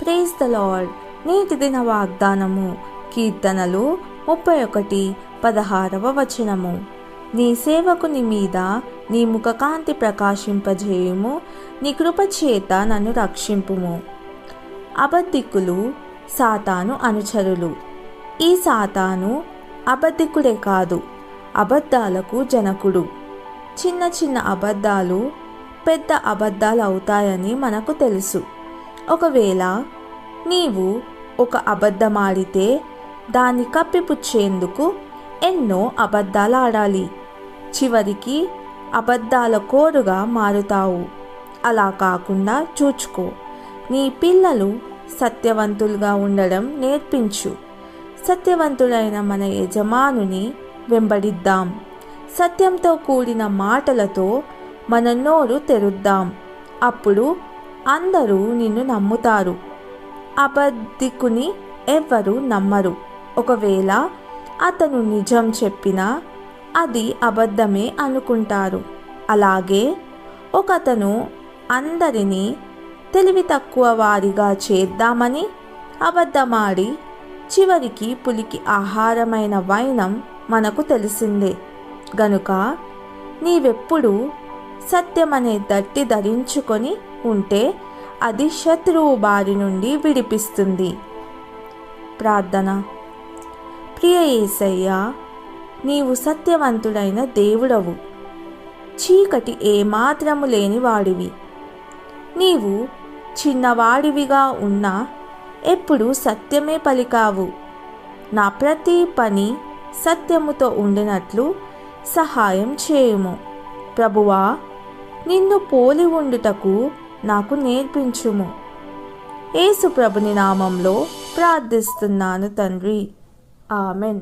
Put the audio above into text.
Praise the lord. నేటి దిన వాగ్దానము కీర్తనలు ముప్పై ఒకటి పదహారవ వచనము. నీ సేవకుని మీద నీ ముఖకాంతి ప్రకాశింపజేయుము నీ కృపచేత నన్ను రక్షింపుము. అబద్ధికులు సాతాను అనుచరులు. ఈ సాతాను అబద్ధికుడే కాదు అబద్ధాలకు జనకుడు. చిన్న చిన్న అబద్ధాలు పెద్ద అబద్ధాలు అవుతాయని మనకు తెలుసు. ఒకవేళ నీవు ఒక అబద్ధమాడితే దాన్ని కప్పిపుచ్చేందుకు ఎన్నో అబద్ధాలు ఆడాలి చివరికి అబద్ధాల కోరుగా మారుతావు. అలా కాకుండా చూచుకో. నీ పిల్లలు సత్యవంతులుగా ఉండడం నేర్పించు. సత్యవంతులైన మన యజమానుని వెంబడిద్దాం. సత్యంతో కూడిన మాటలతో మన నోరు తెరుద్దాం. అప్పుడు అందరూ నిన్ను నమ్ముతారు. అబద్ధికుని ఎవ్వరూ నమ్మరు. ఒకవేళ అతను నిజం చెప్పినా అది అబద్ధమే అనుకుంటారు. అలాగే ఒకతను అందరినీ తెలివి తక్కువ వారిగా చేద్దామని అబద్ధమాడి చివరికి పులికి ఆహారమైన వైనం మనకు తెలిసిందే. గనుక నీవెప్పుడు సత్యమనే దట్టి ధరించుకొని ఉంటే అది శత్రువు బారి నుండి విడిపిస్తుంది. ప్రార్థన. ప్రియ ఏసయ్యా నీవు సత్యవంతుడైన దేవుడవు. చీకటి ఏమాత్రము లేని వాడివి. నీవు చిన్నవాడివిగా ఉన్నా ఎప్పుడు సత్యమే పలికావు. నా ప్రతి పని సత్యముతో ఉండినట్లు సహాయం చేయము. ప్రభువా నిన్ను పోలి ఉండుటకు నాకు నేర్పించుము. ఏసుప్రభుని నామంలో ప్రార్థిస్తున్నాను తండ్రి. ఆమెన్.